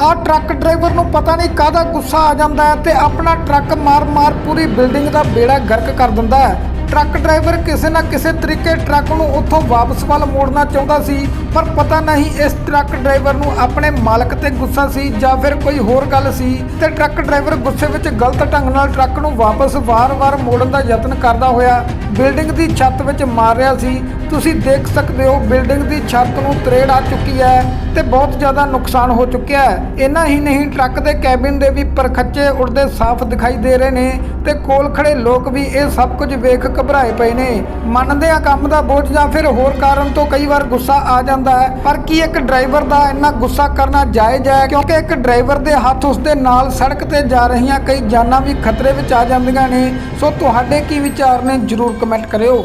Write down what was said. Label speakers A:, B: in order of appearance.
A: ਆ truck driver ਨੂੰ ਪਤਾ ਨਹੀਂ ਕਾਹਦਾ ਗੁੱਸਾ ਆ ਜਾਂਦਾ ਹੈ ਤੇ ਆਪਣਾ ਟਰੱਕ ਮਾਰ-ਮਾਰ ਪੂਰੀ ਬਿਲਡਿੰਗ ਦਾ ਬੇੜਾ ਗਰਕ ਕਰ ਦਿੰਦਾ ਹੈ। ਟਰੱਕ ਡਰਾਈਵਰ ਕਿਸੇ ਨਾ ਕਿਸੇ ਤਰੀਕੇ ਟਰੱਕ ਨੂੰ ਉੱਥੋਂ ਵਾਪਸ ਵੱਲ ਮੋੜਨਾ ਚਾਹੁੰਦਾ ਸੀ, ਪਰ ਪਤਾ ਨਹੀਂ ਇਸ ਟਰੱਕ ਡਰਾਈਵਰ ਨੂੰ ਆਪਣੇ ਮਾਲਕ ਤੇ ਗੁੱਸਾ ਸੀ ਜਾਂ ਫਿਰ ਕੋਈ ਹੋਰ ਗੱਲ ਸੀ ਤੇ ਟਰੱਕ ਡਰਾਈਵਰ ਗੁੱਸੇ ਵਿੱਚ ਗਲਤ ਢੰਗ ਨਾਲ ਟਰੱਕ ਨੂੰ ਵਾਪਸ ਵਾਰ-ਵਾਰ ਮੋੜਨ ਦਾ ਯਤਨ ਕਰਦਾ ਹੋਇਆ, ਬਿਲਡਿੰਗ ਦੀ ਛੱਤ ਵਿੱਚ ਮਾਰ ਰਿਹਾ ਸੀ ਤੁਸੀਂ ਦੇਖ ਸਕਦੇ ਹੋ, ਬਿਲਡਿੰਗ ਦੀ ਛੱਤ ਨੂੰ ਤਰੇੜ ਆ ਚੁੱਕੀ ਹੈ ਤੇ ਬਹੁਤ ਜ਼ਿਆਦਾ ਨੁਕਸਾਨ ਹੋ ਚੁੱਕਿਆ ਹੈ। ਇੰਨਾ ਹੀ ਨਹੀਂ, ਟਰੱਕ ਦੇ ਕੈਬਿਨ ਦੇ ਵੀ ਪਰਖੱਚੇ ਉੜਦੇ ਸਾਫ਼ ਦਿਖਾਈ ਦੇ ਰਹੇ ਨੇ ਤੇ ਕੋਲ ਖੜੇ ਲੋਕ ਵੀ ਇਹ ਸਭ ਕੁਝ ਵੇਖ ਘਬਰਾਏ ਪਏ ਨੇ। ਮੰਨਦੇ ਆ ਕੰਮ ਦਾ ਬੋਝ ਜਾਂ ਫਿਰ ਹੋਰ ਕਾਰਨ ਤੋਂ ਕਈ ਵਾਰ ਗੁੱਸਾ ਆ ਜਾਂਦਾ ਹੈ, ਪਰ ਕੀ ਇੱਕ ਡਰਾਈਵਰ ਦਾ ਇੰਨਾ ਗੁੱਸਾ ਕਰਨਾ ਜਾਇਜ਼ ਹੈ? ਕਿਉਂਕਿ ਇੱਕ ਡਰਾਈਵਰ ਦੇ ਹੱਥ ਉਸ ਦੇ ਨਾਲ ਸੜਕ ਤੇ ਜਾ ਰਹੀਆਂ ਕਈ ਜਾਨਾਂ ਵੀ ਖਤਰੇ ਵਿੱਚ ਆ ਜਾਂਦੀਆਂ ਨੇ। ਸੋ ਤੁਹਾਡੇ ਕੀ ਵਿਚਾਰ ਨੇ? ਜਰੂਰ ਕਮੈਂਟ ਕਰਿਓ।